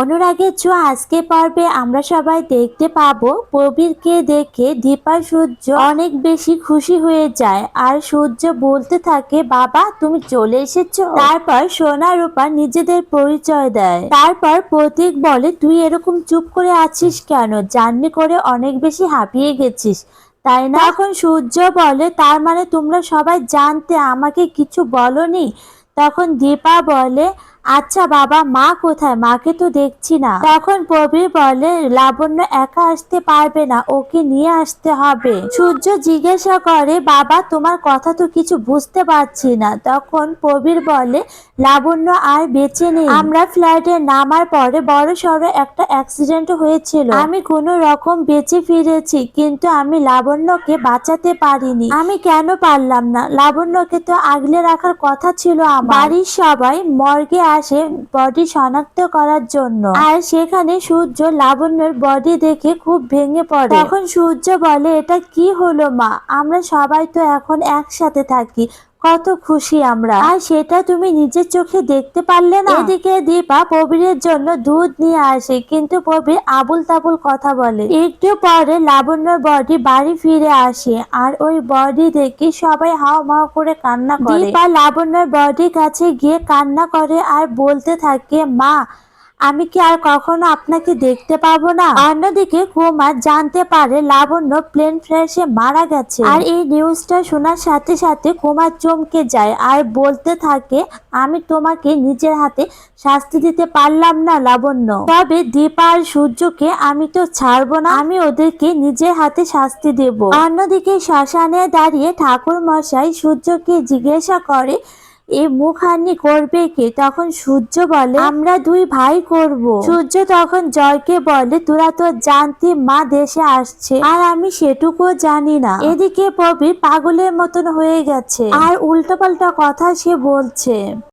অনুরাগের ছোঁয়া আজকে পর্বে আমরা সবাই দেখতে পাবো। প্রবীরকে দেখে দীপা সূর্য অনেক বেশি খুশি হয়ে যায় আর সূর্য বলতে থাকে, বাবা, তুমি চলে এসেছ? তারপর সোনা রূপা নিজেদের পরিচয় দেয়। তারপর প্রতীক বলে, তুই এরকম চুপ করে আছিস কেন? জার্নি করে অনেক বেশি হাঁপিয়ে গেছিস, তাই না? এখন সূর্য বলে, তার মানে তোমরা সবাই জানতে আমাকে কিছু বলনি? তখন দীপা বলে আচ্ছা বাবা, মা কোথায়? মাকে তো দেখছি না। তখন প্রবীর বলে, লাবণ্য একা আসতে পারবে না, ওকে নিয়ে আসতে হবে। সূর্য জিজ্ঞাসা করে, বাবা, তোমার কথা তো কিছু বুঝতে পারছি না। তখন প্রবীর বলে, লাবণ্য আর বেঁচে নেই। আমরা ফ্লাইটে নামার পরে বড় সড়ো একটা অ্যাক্সিডেন্ট হয়েছিল। আমি কোনো রকম বেঁচে ফিরেছি, কিন্তু আমি লাবণ্যকে বাঁচাতে পারিনি। আমি কেন পারলাম না? লাবণ্যকে তো আগলে রাখার কথা ছিল আমার। বাড়ির সবাই মর্গে আসে বডি শনাক্ত করার জন্য। আর সেখানে সূর্য লাবণ্যর বডি দেখে খুব ভেঙে পড়ে। তখন সূর্য বলে, এটা কি হলো মা? আমরা সবাই তো এখন একসাথে থাকি। কত খুশি আমরা। আর সেটা তুমি নিজের চোখে দেখতে পারলে না। এদিকে দীপা প্রবীরের জন্য দুধ নিয়ে আসে, কিন্তু প্রবীর আবুল তাবুল কথা বলে। একটু পরে লাবণ্যর বডি বাড়ি ফিরে আসে, আর ওই বডি দেখে সবাই হাও মাও করে কান্না করে। দীপা লাবণ্যর বডি কাছে গিয়ে কান্না করে আর বলতে থাকে, মা আমি কি আর কখনো আপনাকে দেখতে পাবো না? অন্যদিকে কুমার জানতে পারে লাবণ্য প্লেন ক্র্যাশে মারা গেছে। আর এই নিউজটা শোনার সাথে সাথে কুমার চমকে যায় আর বলতে থাকে, আমি তোমাকে নিজের হাতে শাস্তি দিতে পারলাম না লাবণ্য। তবে দীপা আর সূর্যকে আমি তো ছাড়বো না, আমি ওদেরকে নিজের হাতে শাস্তি দেব। অন্যদিকে শ্মশানে দাঁড়িয়ে ঠাকুর মশাই সূর্যকে জিজ্ঞাসা করে এই মুখহানি করবে কে? তখন সূর্য বলে, আমরা দুই ভাই করব। সূর্য তখন জয়কে বলে, তোরা তো জানতি মা দেশে আসছে, আর আমি সেটুকুও জানি না। এদিকে প্রবীর পাগলের মতন হয়ে গেছে, আর উল্টোপাল্টা কথা সে বলছে।